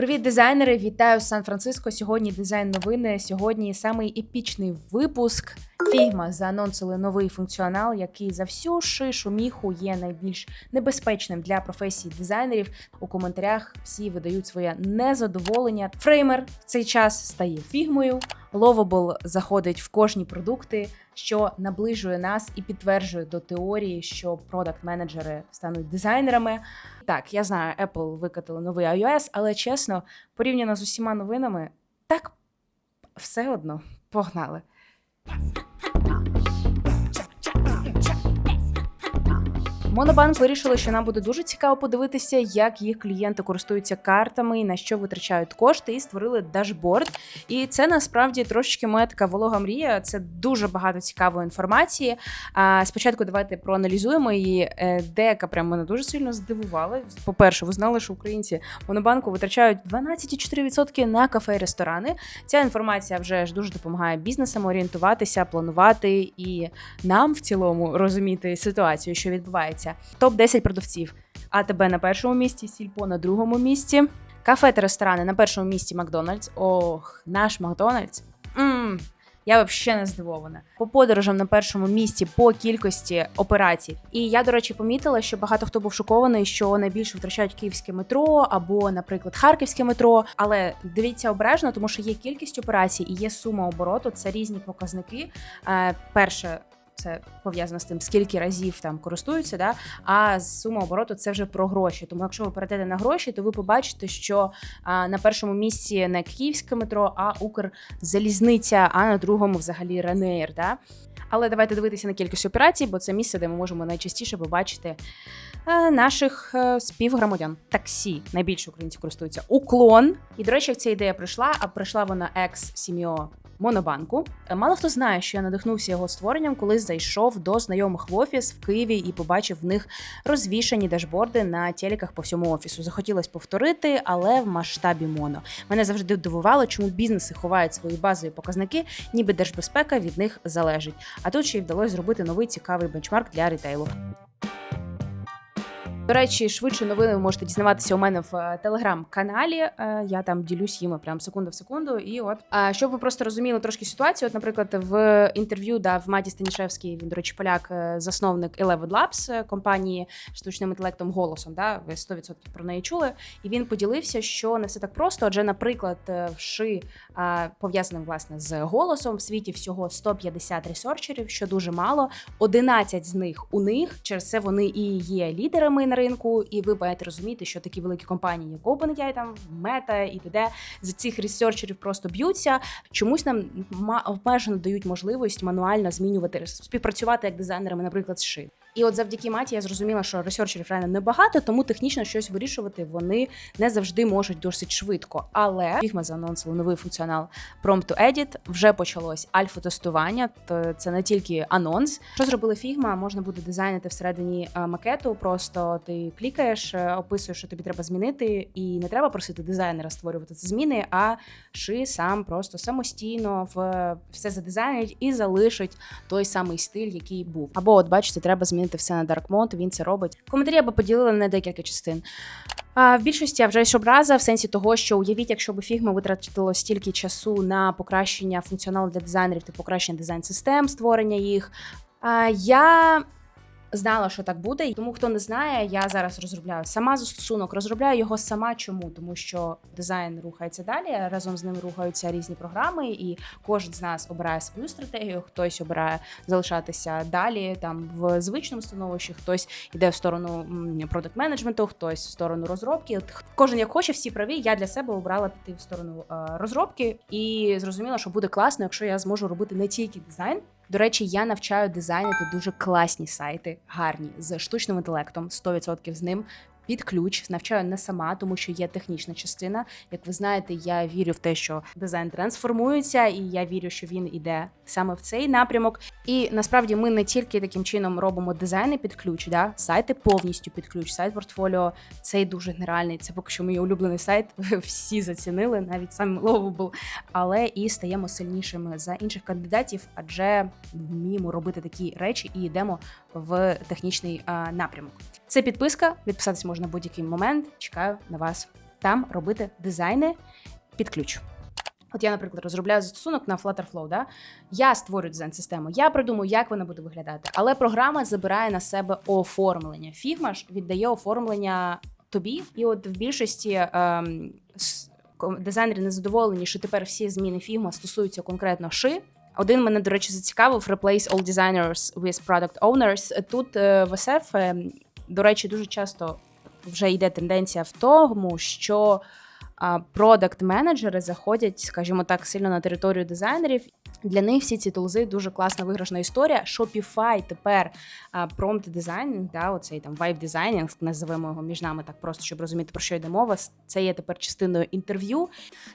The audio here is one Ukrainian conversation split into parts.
Привіт, дизайнери! Вітаю з Сан-Франциско. Сьогодні дизайн новини. Сьогодні самий епічний випуск. Фігма заанонсили новий функціонал, який за всю шишу міху є найбільш небезпечним для професії дизайнерів. У коментарях всі видають своє незадоволення. Фреймер в цей час стає фігмою. Lovable заходить в кожні продукти, що наближує нас і підтверджує до теорії, що продакт-менеджери стануть дизайнерами. Так, я знаю, Apple викатили новий iOS, але чесно, порівняно з усіма новинами, так все одно погнали. Монобанк вирішили, що нам буде дуже цікаво подивитися, як їх клієнти користуються картами і на що витрачають кошти, і створили дашборд. І це насправді трошечки моя така волога мрія. Це дуже багато цікавої інформації. А спочатку давайте проаналізуємо її. Е, Деяка прям мене дуже сильно здивувала. По-перше, ви знали, що українці монобанку витрачають 12,4% на кафе і ресторани. Ця інформація вже ж дуже допомагає бізнесам орієнтуватися, планувати і нам в цілому розуміти ситуацію, що відбувається. Топ 10 продавців. АТБ на першому місці, Сільпо на другому місці. Кафе та ресторани на першому місці Макдональдс. Ох, наш Макдональдс. Ммм, я взагалі не здивована. По подорожам на першому місці по кількості операцій. І я, до речі, помітила, що багато хто був шокований, що найбільше втрачають київське метро або, наприклад, харківське метро. Але дивіться обережно, тому що є кількість операцій і є сума обороту. Це різні показники. Е, перше. Це пов'язано з тим, скільки разів там користуються, да? а сума обороту це вже про гроші. Тому якщо ви перейдете на гроші, то ви побачите, що а, на першому місці не київське метро, а Укрзалізниця, а на другому взагалі Ренеєр. Да? Але давайте дивитися на кількість операцій, бо це місце, де ми можемо найчастіше побачити наших е, співгромадян. Таксі найбільше українців користуються. Уклон. І, до речі, ця ідея прийшла, а прийшла вона екс сім'о Монобанку. Е, Мало хто знає, що я надихнувся його створенням, коли зайшов до знайомих в офіс в Києві і побачив в них розвішані дашборди на телеках по всьому офісу. Захотілося повторити, але в масштабі моно. Мене завжди дивувало, чому бізнеси ховають свої базові показники, ніби держбезпека від них залежить. А тут ще й вдалося зробити новий цікавий бенчмарк для рітейлу. До речі, швидше новини ви можете дізнаватися у мене в е, телеграм-каналі. Е, Я там ділюсь їми прям секунду в секунду. І от а щоб ви просто розуміли трошки ситуацію. От, наприклад, в інтерв'ю дав Маті Станішевський, він, до речі, поляк, е, засновник Eleven Labs, е, компанії штучним інтелектом голосом. Да, ви 100% про неї чули. І він поділився, що не все так просто. Адже, наприклад, е, вши а, пов'язаним власне з голосом в світі всього 150 ресерчерів, що дуже мало. 11 з них у них через це вони і є лідерами на ринку. І ви маєте розуміти, що такі великі компанії, як OpenAI, там Meta і т.д. з цих ресерчерів просто б'ються. Чомусь нам обмежено дають можливість мануально змінювати співпрацювати як дизайнерами, наприклад, з ши. І от завдяки маті я зрозуміла, що ресерчерів реально небагато, тому технічно щось вирішувати вони не завжди можуть досить швидко. Але Figma заанонсили новий функціонал Prompt to Edit. Вже почалось альфа-тестування. То це не тільки анонс. Що зробили Figma? Можна буде дизайнити всередині е, макету. Просто ти клікаєш, е, описуєш, що тобі треба змінити, і не треба просити дизайнера створювати ці зміни, а ши сам просто самостійно все задизайнить і залишить той самий стиль, який був. Або, от бачите, треба змінити все на Dark Mode, Він це робить. Коментарі я би поділила на декілька частин. А в більшості я вже ж образа в сенсі того, що уявіть, якщо б фігма витратило стільки часу на покращення функціоналу для дизайнерів та покращення дизайн-систем, створення їх. А, я знала, що так буде. Тому, хто не знає, я зараз розробляю сама застосунок, розробляю його сама. Чому? Тому що дизайн рухається далі, разом з ним рухаються різні програми, і кожен з нас обирає свою стратегію. Хтось обирає залишатися далі там в звичному становищі, хтось йде в сторону продакт менеджменту, хтось в сторону розробки. Кожен як хоче, всі праві. Я для себе обрала піти в сторону е, розробки і зрозуміла, що буде класно, якщо я зможу робити не тільки дизайн. До речі, я навчаю дизайнити дуже класні сайти, гарні з штучним інтелектом, 100% з ним. Під ключ навчаю не сама, тому що є технічна частина. Як ви знаєте, я вірю в те, що дизайн трансформується, і я вірю, що він іде саме в цей напрямок. І насправді ми не тільки таким чином робимо дизайни під ключ, да? сайти повністю під ключ, сайт портфоліо. Цей дуже генеральний. Це поки що мій улюблений сайт. Всі зацінили, навіть сам Lovable. Але і стаємо сильнішими за інших кандидатів, адже вміємо робити такі речі і йдемо в технічний напрямок. Це підписка. Відписатись можна в будь-який момент. Чекаю на вас там робити дизайни під ключ. От я, наприклад, розробляю застосунок на Flutterflow, да? я створюю дизайн-систему, я придумую, як вона буде виглядати, але програма забирає на себе оформлення. Figma ж віддає оформлення тобі, і от в більшості ем, дизайнери незадоволені, що тепер всі зміни Figma стосуються конкретно ши. Один мене, до речі, зацікавив replace all designers with product owners. Тут е, в SF, е, до речі, дуже часто вже йде тенденція в тому, що продакт-менеджери заходять, скажімо так, сильно на територію дизайнерів. Для них всі ці тулзи дуже класна виграшна історія. Shopify тепер промпт дизайнінг, да, оцей там вайб дизайнінг, називаємо його між нами так просто, щоб розуміти про що йде мова. Це є тепер частиною інтерв'ю.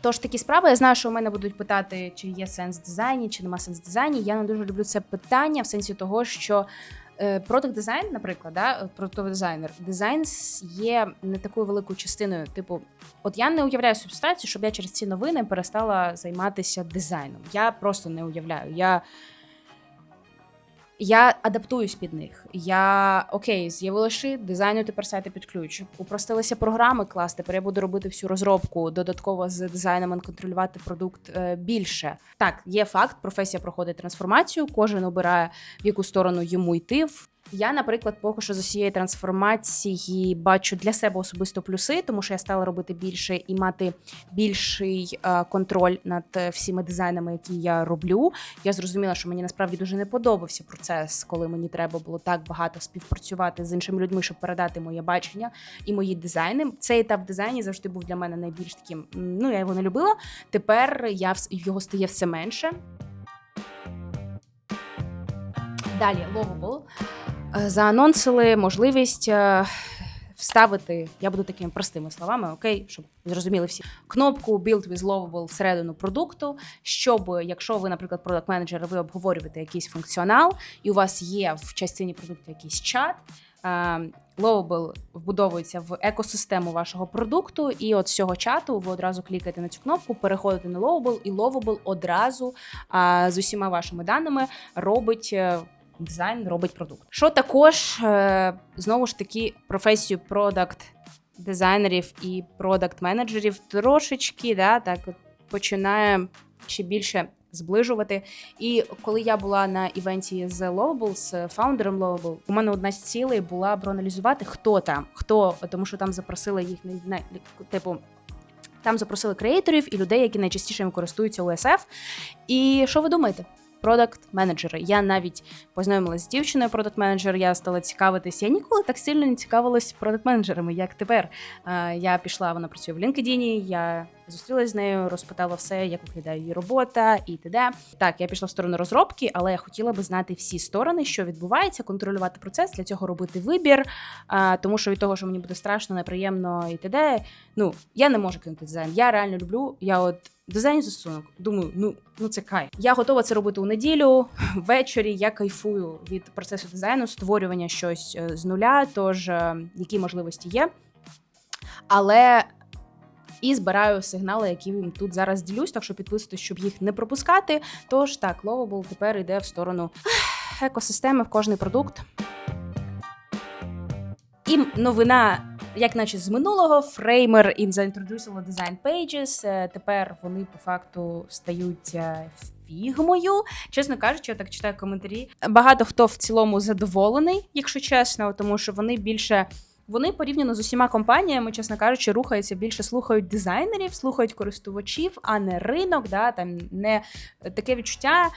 Тож такі справи. Я знаю, що у мене будуть питати, чи є сенс в дизайні, чи нема сенс дизайні. Я не дуже люблю це питання в сенсі того, що. Продакт дизайн, наприклад, да, продуктовий дизайнер, дизайн є не такою великою частиною. Типу, от я не уявляю собі ситуацію, щоб я через ці новини перестала займатися дизайном. Я просто не уявляю. Я, я адаптуюсь під них. Я окей, з'явилося шит, дизайну тепер сайти під ключ. Упростилися програми клас. Тепер я буду робити всю розробку додатково з дизайном контролювати продукт е, більше. Так, є факт, професія проходить трансформацію, кожен обирає в яку сторону йому йти. Я, наприклад, поки що з усієї трансформації бачу для себе особисто плюси, тому що я стала робити більше і мати більший е, контроль над е, всіма дизайнами, які я роблю. Я зрозуміла, що мені насправді дуже не подобався процес, коли мені треба було так багато співпрацювати з іншими людьми, щоб передати моє бачення і мої дизайни. Цей етап дизайні завжди був для мене найбільш таким. Ну я його не любила. Тепер я його стає все менше. Далі Lovable. Е, Заанонсили можливість е, вставити, я буду такими простими словами, окей, щоб зрозуміли всі, кнопку Build with Lovable всередину продукту, щоб, якщо ви, наприклад, продакт менеджер ви обговорюєте якийсь функціонал, і у вас є в частині продукту якийсь чат. е, Lovable вбудовується в екосистему вашого продукту, і от з цього чату ви одразу клікаєте на цю кнопку, переходите на Lovable, і Lovable одразу а, з усіма вашими даними робить. Дизайн робить продукт. Що також е, знову ж таки професію продакт дизайнерів і продакт менеджерів трошечки да, так починає ще більше зближувати. І коли я була на івенті з Lovable, з фаундером Lovable, у мене одна з цілей була проаналізувати, хто там, хто, тому що там запросили їх на, типу. Там запросили креаторів і людей, які найчастіше користуються USF. І що ви думаєте? Продакт-менеджери. Я навіть познайомилася з дівчиною продакт-менеджер, я стала цікавитись. Я ніколи так сильно не цікавилась продакт-менеджерами, як тепер. Е, Я пішла, вона працює в LinkedIn, я зустрілася з нею, розпитала все, як виглядає її робота і т.д. Так, я пішла в сторону розробки, але я хотіла би знати всі сторони, що відбувається, контролювати процес, для цього робити вибір. А, тому що від того, що мені буде страшно, неприємно і т.д. Ну, я не можу кинути дизайн. Я реально люблю. Я от дизайн застосунок. Думаю, ну ну це кайф. Я готова це робити у неділю. Ввечері я кайфую від процесу дизайну, створювання щось е, з нуля. Тож е, які можливості є. Але і збираю сигнали, які їм тут зараз ділюсь, так що підписуйтесь, щоб їх не пропускати. Тож так, Lovable тепер йде в сторону екосистеми в кожний продукт. І новина, як наче з минулого, Framer і заінтродюсила Design Pages. Е, Тепер вони по факту стають е, фігмою. Чесно кажучи, я так читаю коментарі. Багато хто в цілому задоволений, якщо чесно, тому що вони більше. Вони порівняно з усіма компаніями, чесно кажучи, рухаються більше слухають дизайнерів, слухають користувачів, а не ринок. Да, там не таке відчуття,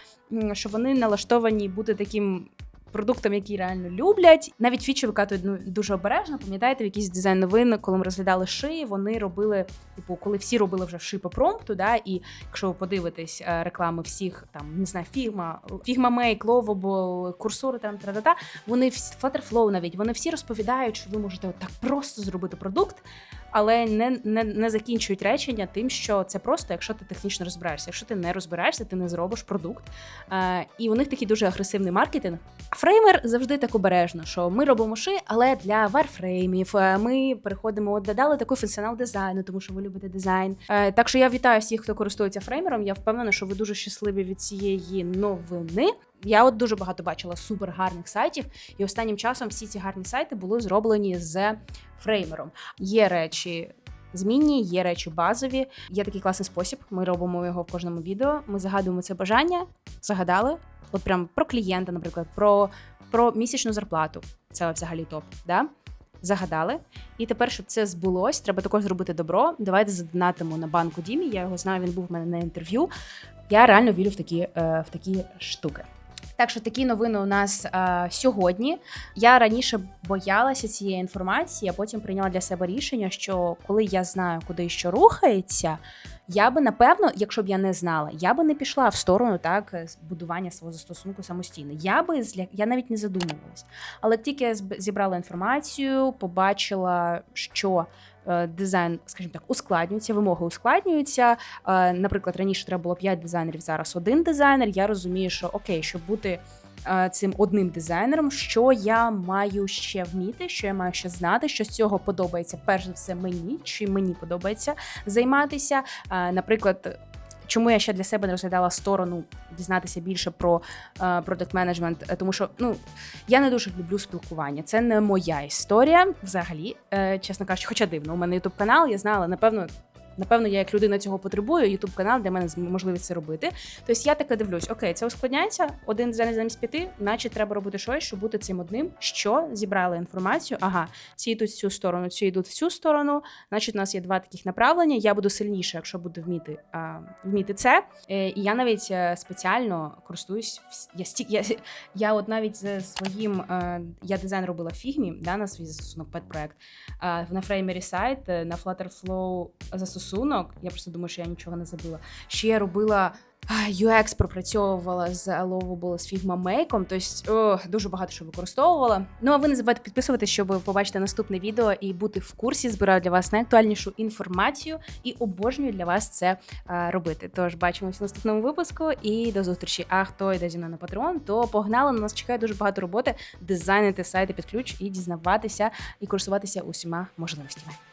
що вони налаштовані бути таким. Продуктом, який реально люблять, навіть фічі викатують ну, дуже обережно. Пам'ятаєте, в якісь дизайн новини, коли ми розглядали ши, вони робили, типу, коли всі робили вже ши по промпту, да, і якщо ви подивитесь е, реклами всіх там не знаю, Figma, Figma Make, Lovable, курсори там тра-та-та, вони Flutterflow навіть вони всі розповідають, що ви можете так просто зробити продукт, але не, не, не закінчують речення тим, що це просто, якщо ти технічно розбираєшся. Якщо ти не розбираєшся, ти не зробиш продукт. Е, і у них такий дуже агресивний маркетинг. Фреймер завжди так обережно, що ми робимо ши, але для варфреймів Е, ми переходимо, от додали такий функціонал дизайну, тому що ви любите дизайн. Е, так що я вітаю всіх, хто користується фреймером. Я впевнена, що ви дуже щасливі від цієї новини. Я от дуже багато бачила супер гарних сайтів, і останнім часом всі ці гарні сайти були зроблені з фреймером. Є речі. змінні, є речі базові. Є такий класний спосіб. Ми робимо його в кожному відео. Ми загадуємо це бажання, загадали. От прям про клієнта, наприклад, про, про місячну зарплату. Це взагалі топ. Да? Загадали. І тепер, щоб це збулось, треба також зробити добро. Давайте задонатимо на банку Дімі. Я його знаю, він був в мене на інтерв'ю. Я реально вірю в такі, е, в такі штуки. Так що такі новини у нас е, сьогодні. Я раніше боялася цієї інформації, а потім прийняла для себе рішення, що коли я знаю, куди що рухається, я би напевно, якщо б я не знала, я би не пішла в сторону так з будування свого застосунку самостійно. Я би зля... я навіть не задумувалась. Але тільки я зібрала інформацію, побачила, що е, дизайн, скажімо так, ускладнюється, вимоги ускладнюються. Е, Наприклад, раніше треба було 5 дизайнерів, зараз один дизайнер. Я розумію, що окей, щоб бути е, цим одним дизайнером, що я маю ще вміти, що я маю ще знати, що з цього подобається перш за все мені, чи мені подобається займатися. Е, Наприклад. Чому я ще для себе не розглядала сторону дізнатися більше про продакт менеджмент? Тому що ну я не дуже люблю спілкування. Це не моя історія взагалі, е, чесно кажучи, хоча дивно. У мене ютуб канал, я знала, напевно. Напевно, я як людина цього потребую. Ютуб канал для мене можливість це робити. Тобто я таке дивлюсь: окей, це ускладняється. Один дизайн замість п'яти, наче треба робити щось, щоб бути цим одним. Що зібрали інформацію? Ага, ці йдуть в цю сторону, ці йдуть в цю сторону. Значить, у нас є два таких направлення. Я буду сильніше, якщо буду вміти а, вміти це. Е, і я навіть е, спеціально користуюсь. Я стік, я, я от навіть з своїм е, я дизайн робила фігмі, да, на свій застосунок пет-проект. А, на фреймері сайт, на Flutterflow застосунок. Я просто думаю, що я нічого не забула. Ще я робила. UX пропрацьовувала з Allowable, з Figma Make, тобто дуже багато що використовувала. Ну а ви не забувайте підписуватися, щоб побачити наступне відео і бути в курсі. Збираю для вас найактуальнішу інформацію і обожнюю для вас це а, робити. Тож бачимося в наступному випуску і до зустрічі. А хто йде зі мною на Patreon, то погнали. На нас чекає дуже багато роботи. Дизайнити сайти під ключ і дізнаватися і користуватися усіма можливостями.